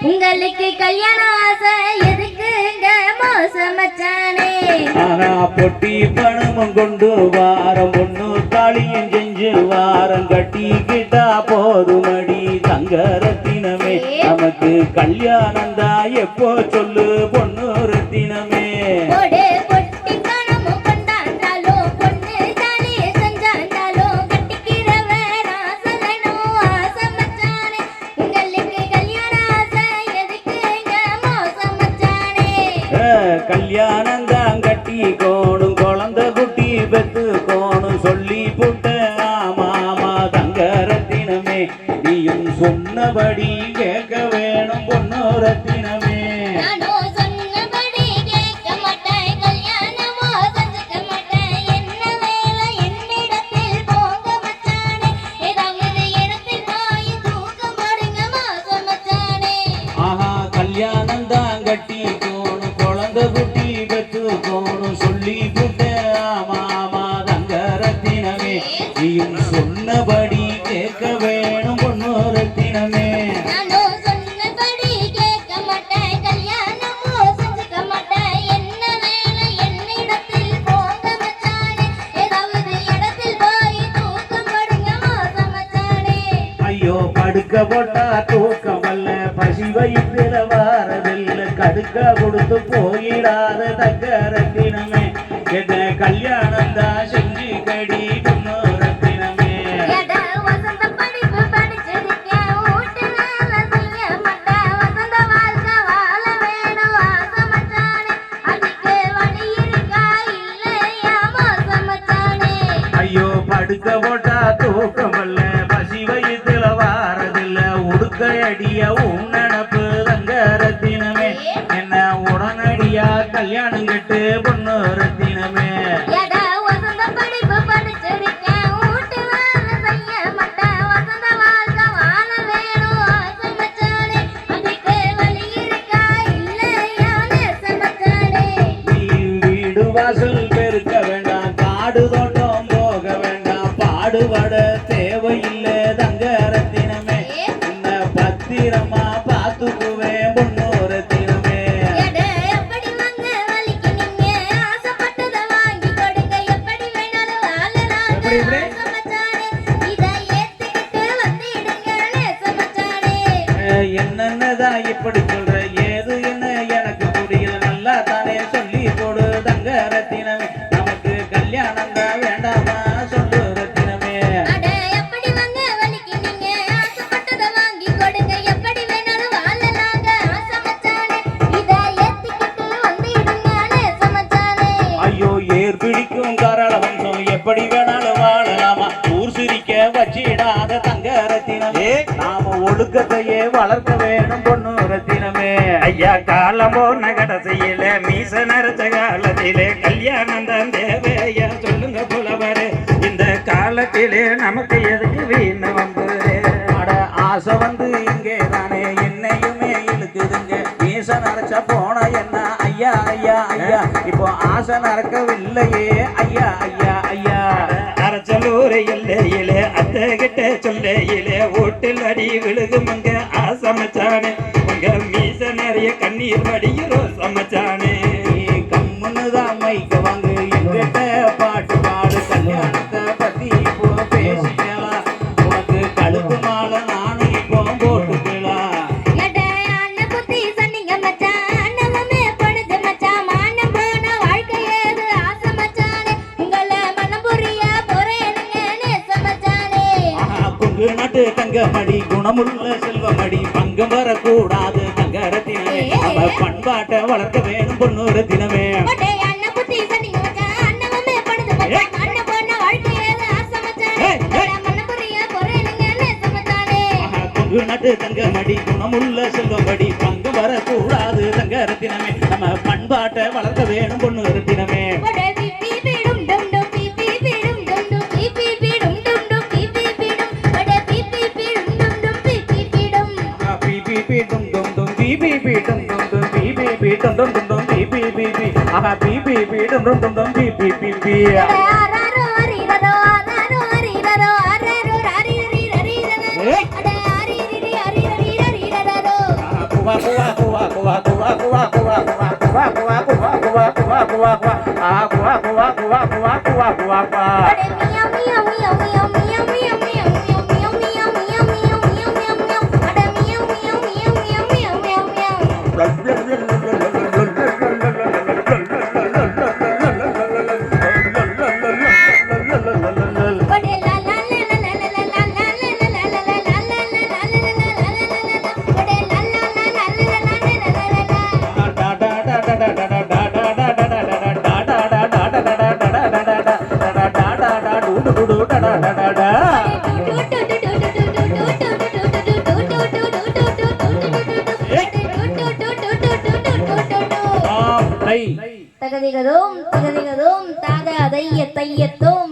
உங்களுக்கு கல்யாண ஆசை எதுக்குங்க? மோசம் மச்சானே. ஆனா பொட்டி பணமும் கொண்டு வாரம் பொண்ணு தாலியும் செஞ்சு வாரம் கட்டிக்கிட்டா போதுமடி தங்க ரத்தினமே நமக்கு கல்யாணம் தான் எப்போ கல்யாணந்தான் கட்டி கோணும் குழந்த குட்டி பெத்து கோணும் சொல்லி புட்ட ஆமாமா தங்க ரத்தினமே நீயும் சொன்னபடி கேட்க வேணும் பொண்ணு ரத்தினமே. படுக்க போட்டா தூக்கம் வல்ல பசி வயிற்றுல வாரதில்ல கடுக்க கொடுத்து போயிடாத தக்க ரத்தினமே என்ன கல்யாணம் தான் செஞ்சு கடி பொண்ணு ரத்தினமே எட வசந்த படிப்பு உடுக்க அடிய உன்னடப்பு தங்க ரத்தினமே என்ன உடனடியா கல்யாணம் கட்டு பொண்ணு ரத்தினமே. வாசல் பெருக்க வேண்டாம். காடு தோட்டம் போக வேண்டாம். பாடுபட இப்படி சொல்ற ஏது என்ன? எனக்கு புரியல நல்லா தானே சொல்லி போடு தங்க ரத்தினமே நமக்கு கல்யாணம் தான் வேண்டாமா? சொல்லு ரத்தினமே. எப்படி எப்படி ஐயோ ஏர் பிடிக்கும் காரள வம்சம். எப்படி வேணாலும் வாழலாமா? ஊர் சிரிக்க வச்சிடாத தங்க ரத்தினமே. நாம ஒழுக்கத்தையே வளர்க்க வேணும் ஐயா காலம் போன கடைசியில மீச நரைச்ச காலத்திலே கல்யாணம் தான் தேவையா? சொல்லுங்க புலவரே இந்த காலத்திலே நமக்கு எதுக்கு வீண் வம்பு அட ஆசை வந்து இங்கே தானே என்னையுமே இழுக்குதுங்க. மீச நரைச்ச போன என்ன? ஐயா ஐயா ஐயா. இப்போ ஆசை நடக்கவில்லையே. ஐயா ஐயா ஐயா. அரச்சலூர் எல்லையிலே அத்தை கிட்ட சொல்லையிலே வீட்டில் அடி விழுகுமங்க ஆசமச்சானே உங்க மீச நிறைய கண்ணீர் வடிகிறோ சமைச்சானே. கம்முன்னு தான் மைக்க வாங்கு எங்கிட்ட பாட்டு பாடு கல்யாணத்தை பத்தி இப்போ பேசிக்கலாம் உனக்கு கழுத்து மாலை நானும் இப்போ போட்டுக்கலாம் நாட்டு தங்கமடி குணமுள்ள செல்வமடி பங்கம் வரக்கூடாது. பண்பாட்டை வளர்க்க வேணும் பொண்ணு கொங்கு நாட்டு தங்கமடி குணமுள்ள செல்வமடி பங்கம் வரக்கூடாது தங்க ரத்தினமே நம்ம பண்பாட்டை வளர்க்க வேணும் பொண்ணு ரத்தினமே బి బి బి బి ఆహా బి బి బి డుమ్ డుమ్ డుమ్ బి బి బి బి தகதிகதும் தகதிகதும் தாத அதைய தையத்தும்